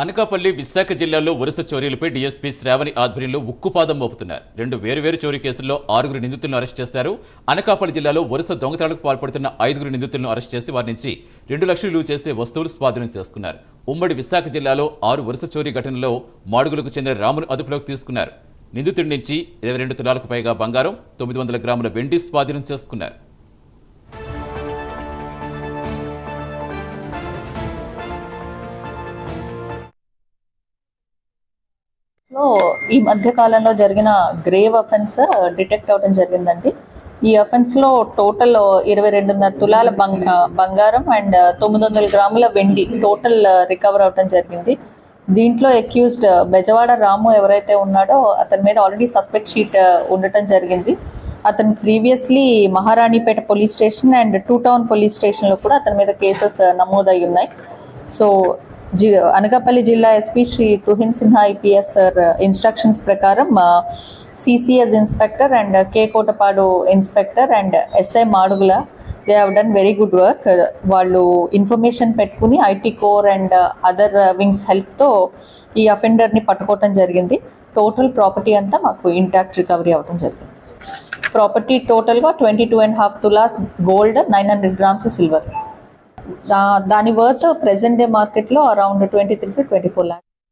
అనకాపల్లి విశాఖ జిల్లాలో వరుస చోరీలపై డీఎస్పీ శ్రావణి ఆధ్వర్యంలో ఉక్కుపాదం మోపుతున్నారు. రెండు వేరువేరు చోరీ కేసుల్లో ఆరుగురు నిందితులను అరెస్ట్ చేశారు అనకాపల్లి జిల్లాలో వరుస దొంగతనాలకు పాల్పడుతున్న ఐదుగురు నిందితులను అరెస్ట్ చేసి వారి నుంచి రెండు లక్షలు చేసే వస్తువులు స్వాధీనం చేసుకున్నారు. ఉమ్మడి విశాఖ జిల్లాలో ఆరు వరుస చోరీ ఘటనలో మాడుగులకు చెందిన రామును అదుపులోకి తీసుకున్నారు. నిందితుడి నుంచి ఇరవై రెండు తులాలకు పైగా బంగారం తొమ్మిది వందల గ్రాముల వెండి స్వాధీనం చేసుకున్నారు. లో ఈ మధ్య కాలంలో జరిగిన గ్రేవ్ అఫెన్స్ డిటెక్ట్ అవడం జరిగిందండి. ఈ అఫెన్స్లో టోటల్ uh, ఇరవై రెండున్నర తులాల బంగారం అండ్ uh, తొమ్మిది వందల గ్రాముల వెండి టోటల్ రికవర్ uh, అవడం జరిగింది. దీంట్లో అక్యూజ్డ్ బెజవాడ రాము ఎవరైతే ఉన్నాడో అతని మీద ఆల్రెడీ సస్పెక్ట్ షీట్ ఉండటం జరిగింది. అతను previously Maharanipeta police station and two town police స్టేషన్లో కూడా అతని మీద కేసెస్ నమోదై ఉన్నాయి. సో జి అనకాపల్లి జిల్లా SP Shri Tuhin Sinha IPS sir instructions ప్రకారం CCS inspector and K Kotapadu inspector and SI Madugula they have done very good work వాళ్ళు information పెట్టుకుని IT core and other wings హెల్ప్తో ఈ అఫెండర్ని పట్టుకోవటం జరిగింది. టోటల్ ప్రాపర్టీ అంతా మాకు ఇంటాక్ట్ రికవరీ అవ్వడం జరిగింది. ప్రాపర్టీ టోటల్గా twenty two and half tolas gold nine hundred grams silver. దాని వర్త్ ప్రెసెంట్ డే మార్కెట్లో around twenty three to twenty four lakhs